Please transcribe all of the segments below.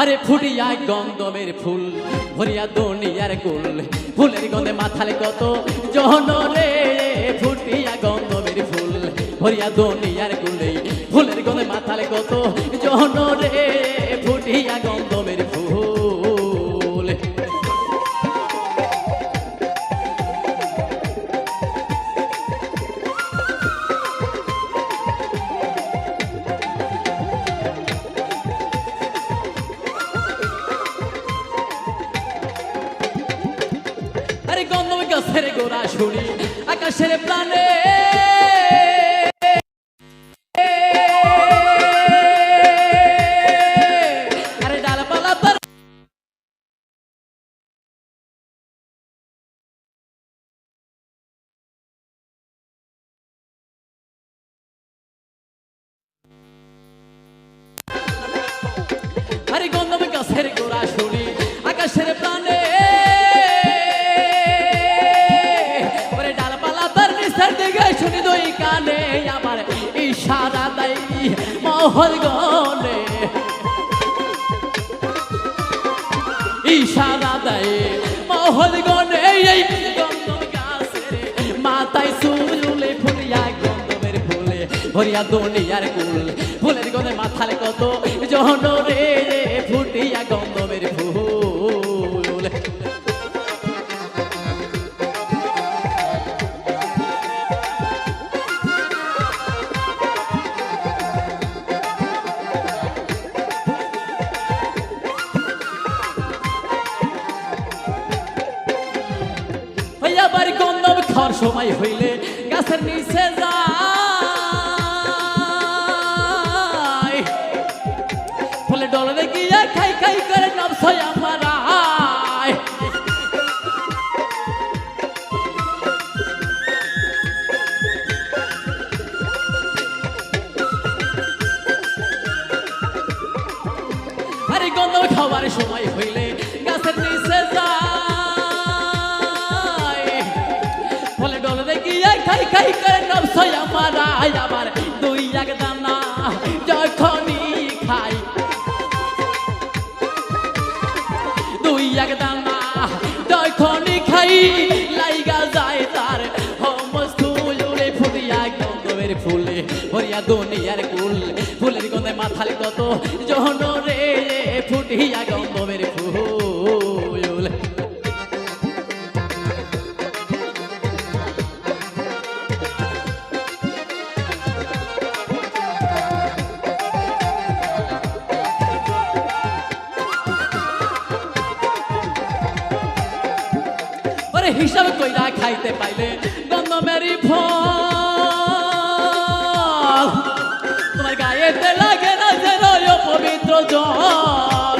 আরে ফুটিয়া গন্ধমের ফুল, ভরিয়া দুনিয়ার কুল। ফুলের গন্ধে মাথালে কত জহন রে, ফুটিয়া গন্ধমের ফুল, ভরিয়া দুনিয়ার কুলে। ফুলের গন্ধে মাথালে কত জহন রে, ফুটিয়া গন্ধমের ফুল। গাছের গোড়া শুনি আকাশের প্রাণে মহল গনে ইশারা দেয় মহল গনে এই গন্ধম গাছের। মাথায় চুলে ফুলিয়া গন্ধমের ফুলে ভরিয়া দুনিয়ার কুল। ফুলের গন্ধে মাথালে কত জহন রে ফুটিয়া গন্ধমের ফুল। খাওয়ার সময় হইলে গাছের নিচে যায়। ডলরে গিয়া খাই খাই করে নবছয় আমার সময় খাই করে নবছয় আমার, আয় দুই এক দানা যখনই খাই। দুই এক দানা যখনই খাই, লাইগা যায় তার সমস্ত উড়ে ফুটিয়া গন্ধমের ফুলে ভরিয়া দুনিয়ার কুল। ফুলের গন্ধে মাথালে কত জহন রে ফুটিয়া গন্ধমের ফুল। ওরে হিসাব কইরা খাইতে পাইলে গন্ধমেরি ফল। তোমার গায়েতে লাগে না যেন পবিত্র জল।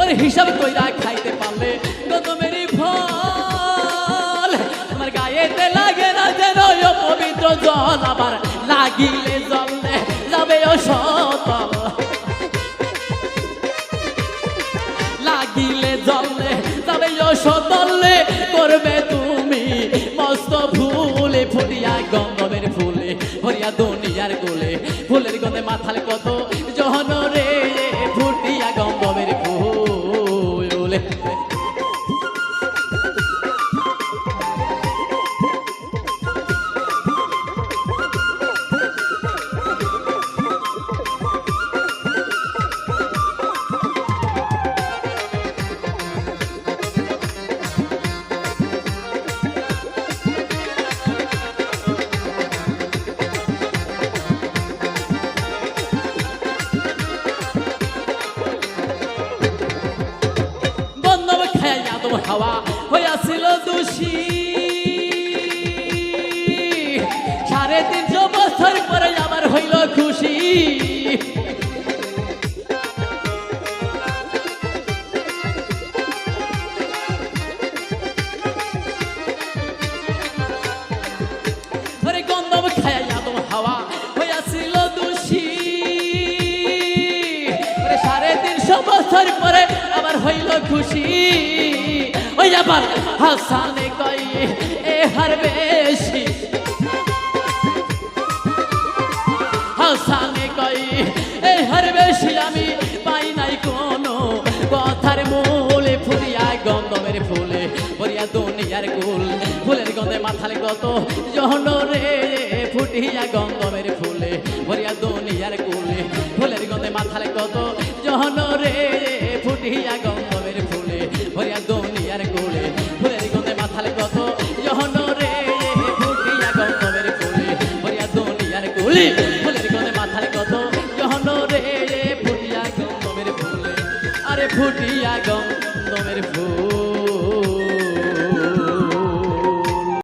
ওরে হিসাব কইরা খাইতে পারলে গন্ধমেরি ফল। আমার গায়েতে লাগে না যেন পবিত্র জল। আবার লাগিলে জলে যাবে ও সতল। লাগিলে জলে যাবে ও সতলে করবে তুমি মস্ত ফুলে ফুটিয়া গন্ধমের ফুলে হরিয়া দুনিয়ার গোলে ফুলের গন্ধে মাথালে হাওয়া হইয়াছিল দোষী। সাড়ে তিনশো বছর পরে আমার হইল খুশি। পরে আবার হইল খুশি। ওই আবার? হাসানে কই এ হার বেশি? হাসানে কই এই হার বেশি? আমি পাই নাই কোনো কথার মূলে। ফুরিয়া গন্ধমের ফুলে ভরিয়া দুনিয়ার কুল। ফুলের গন্ধে মাথালে কত জহন রে, ফুটিয়া গন্ধমের ফুলে ভরিয়া দুনিয়ার কুলে। ফুলের গন্ধে মাথালে কত জহন ফুটিয়া গন্ধমের